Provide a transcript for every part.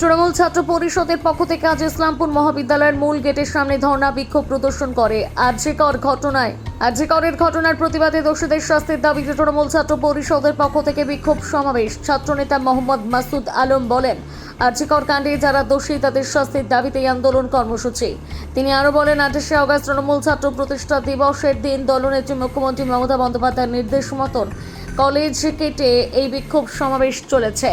তৃণমূল ছাত্র পরিষদের পক্ষ থেকে আজ ইসলামপুর মহাবিদ্যালয়ের মূল গেটের সামনে ধর্ণা বিক্ষোভ প্রদর্শন করে আর্যিকর ঘটনায়। আর্যিকরের ঘটনার প্রতিবাদে দোষীদের শাস্তির দাবিতে তৃণমূল ছাত্র পরিষদের পক্ষ থেকে বিক্ষোভ সমাবেশ। ছাত্রনেতা মোহাম্মদ মাসুদ আলম বলেন, আর্যিকর কাণ্ডে যারা দোষী, তাদের শাস্তির দাবিতে আন্দোলন কর্মসূচি। তিনি আরও বলেন, আঠাশে অগস্ট তৃণমূল ছাত্র প্রতিষ্ঠা দিবসের দিন দলনেত্রী মুখ্যমন্ত্রী মমতা বন্দ্যোপাধ্যায়ের নির্দেশ মতন কলেজ কেটে এই বিক্ষোভ সমাবেশ চলেছে।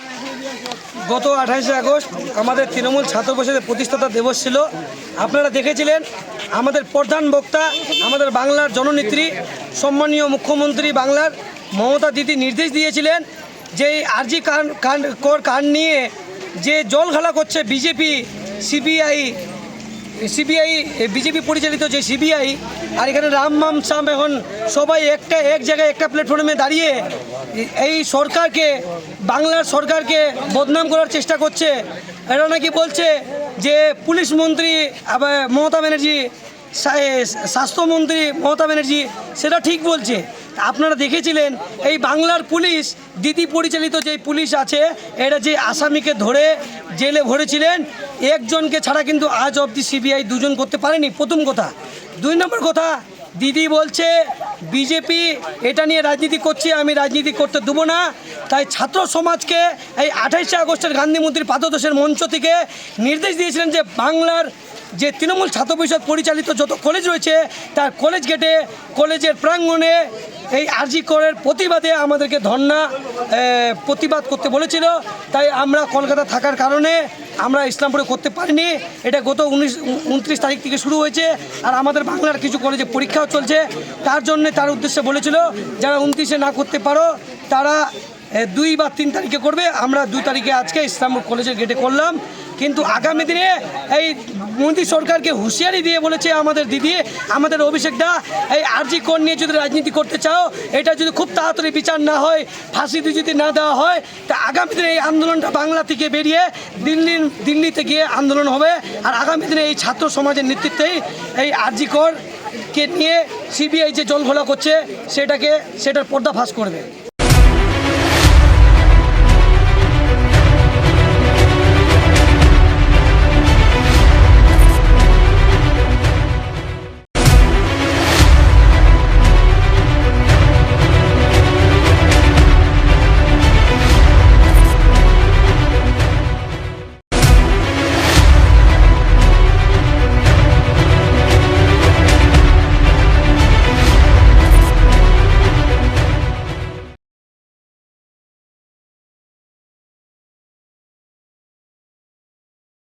গত আঠাশে আগস্ট আমাদের তৃণমূল ছাত্র পরিষদের প্রতিষ্ঠাতা দিবস ছিল। আপনারা দেখেছিলেন, আমাদের প্রধান বক্তা, আমাদের বাংলার জননেত্রী, সম্মানীয় মুখ্যমন্ত্রী বাংলার মমতা দিদি নির্দেশ দিয়েছিলেন যে এই আরজি কান কান কর কান নিয়ে যে জল ঘালা করছে বিজেপি, সিবিআই সিবিআই বিজেপি পরিচালিত যে সিবিআই, আর এখানে রাম মাম সাম এখন সবাই একটা এক জায়গায় একটা প্ল্যাটফর্মে দাঁড়িয়ে এই সরকারকে, বাংলার সরকারকে বদনাম করার চেষ্টা করছে। এরা নাকি বলছে যে পুলিশ মন্ত্রী মমতা ব্যানার্জি স্বাস্থ্যমন্ত্রী মমতা ব্যানার্জি সেটা ঠিক বলছে। আপনারা দেখেছিলেন, এই বাংলার পুলিশ, দিদি পরিচালিত যে পুলিশ আছে, এরা যে আসামিকে ধরে জেলে ভরেছিলেন, একজনকে ছাড়া কিন্তু আজ অবধি সিবিআই দুজন করতে পারেনি। প্রথম কথা। দুই নম্বর কথা, দিদি বলছে, বিজেপি এটা নিয়ে রাজনীতি করছে, আমি রাজনীতি করতে দেবো না। তাই ছাত্র সমাজকে এই আঠাইশে আগস্টের গান্ধী মন্ত্রীর পাদদোষের মঞ্চ থেকে নির্দেশ দিয়েছিলেন যে বাংলার যে তৃণমূল ছাত্র পরিষদ পরিচালিত যত কলেজ রয়েছে, তার কলেজ গেটে কলেজের প্রাঙ্গণে এই আরজি করের প্রতিবাদে আমাদেরকে ধর্না প্রতিবাদ করতে বলেছিল। তাই আমরা কলকাতা থাকার কারণে আমরা ইসলামপুরে করতে পারিনি। এটা গত উনিশ, উনত্রিশ তারিখ থেকে শুরু হয়েছে আর আমাদের বাংলার কিছু কলেজে পরীক্ষাও চলছে। তার জন্য তার উদ্দেশ্যে বলেছিল, যারা উনত্রিশে না করতে পারো, তারা দুই বা তিন তারিখে করবে। আমরা দুই তারিখে আজকে ইসলামপুর কলেজের গেটে করলাম। কিন্তু আগামী দিনে এই মোদী সরকারকে হুঁশিয়ারি দিয়ে বলেছে আমাদের দিদি, আমাদের অভিষেকদা এই আরজি কোন নিয়ে যদি রাজনীতি করতে চাও, এটা যদি খুব তাড়াতাড়ি বিচার না হয়, ফাঁসি দিয়ে যদি না দেওয়া হয়, তা আগামী দিনে এই আন্দোলনটা বাংলা থেকে বেরিয়ে দিল্লি, দিল্লিতে গিয়ে আন্দোলন হবে। আর আগামী দিনে এই ছাত্র সমাজের নেতৃত্বেই এই আরজি কর কে নিয়ে সিবিআই যে জল ঘোলা করছে, সেটাকে, সেটার পর্দা ফাঁস করবে।